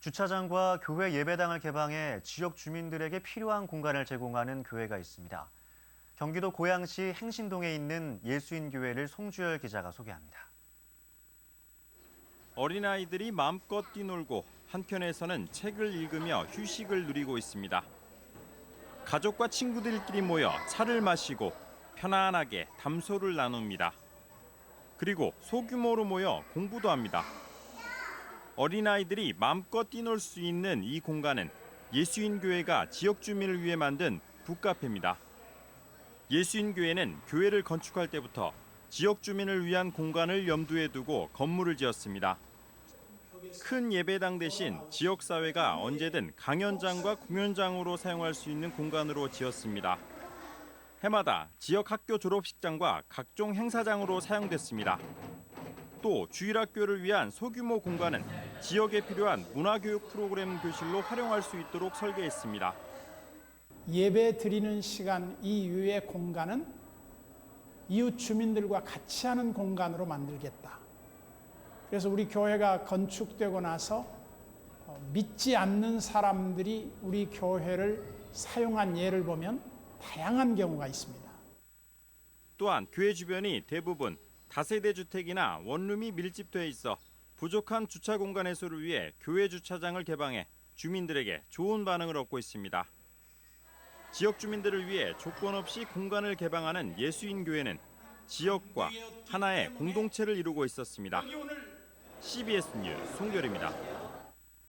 주차장과 교회 예배당을 개방해 지역 주민들에게 필요한 공간을 제공하는 교회가 있습니다. 경기도 고양시 행신동에 있는 예수인교회를 송주열 기자가 소개합니다. 어린아이들이 마음껏 뛰놀고 한켠에서는 책을 읽으며 휴식을 누리고 있습니다. 가족과 친구들끼리 모여 차를 마시고 편안하게 담소를 나눕니다. 그리고 소규모로 모여 공부도 합니다. 어린아이들이 마음껏 뛰놀 수 있는 이 공간은 예수인 교회가 지역 주민을 위해 만든 북카페입니다. 예수인 교회는 교회를 건축할 때부터 지역 주민을 위한 공간을 염두에 두고 건물을 지었습니다. 큰 예배당 대신 지역 사회가 언제든 강연장과 공연장으로 사용할 수 있는 공간으로 지었습니다. 해마다 지역 학교 졸업식장과 각종 행사장으로 사용됐습니다. 또 주일학교를 위한 소규모 공간은 지역에 필요한 문화교육 프로그램 교실로 활용할 수 있도록 설계했습니다. 예배 드리는 시간 이후의 공간은 이웃 주민들과 같이 하는 공간으로 만들겠다. 그래서 우리 교회가 건축되고 나서 어, 믿지 않는 사람들이 우리 교회를 사용한 예를 보면 다양한 경우가 있습니다. 또한 교회 주변이 대부분 다세대 주택이나 원룸이 밀집돼 있어 부족한 주차 공간 해소를 위해 교회 주차장을 개방해 주민들에게 좋은 반응을 얻고 있습니다. 지역 주민들을 위해 조건 없이 공간을 개방하는 예수인 교회는 지역과 하나의 공동체를 이루고 있었습니다. CBS 뉴스 송별입니다.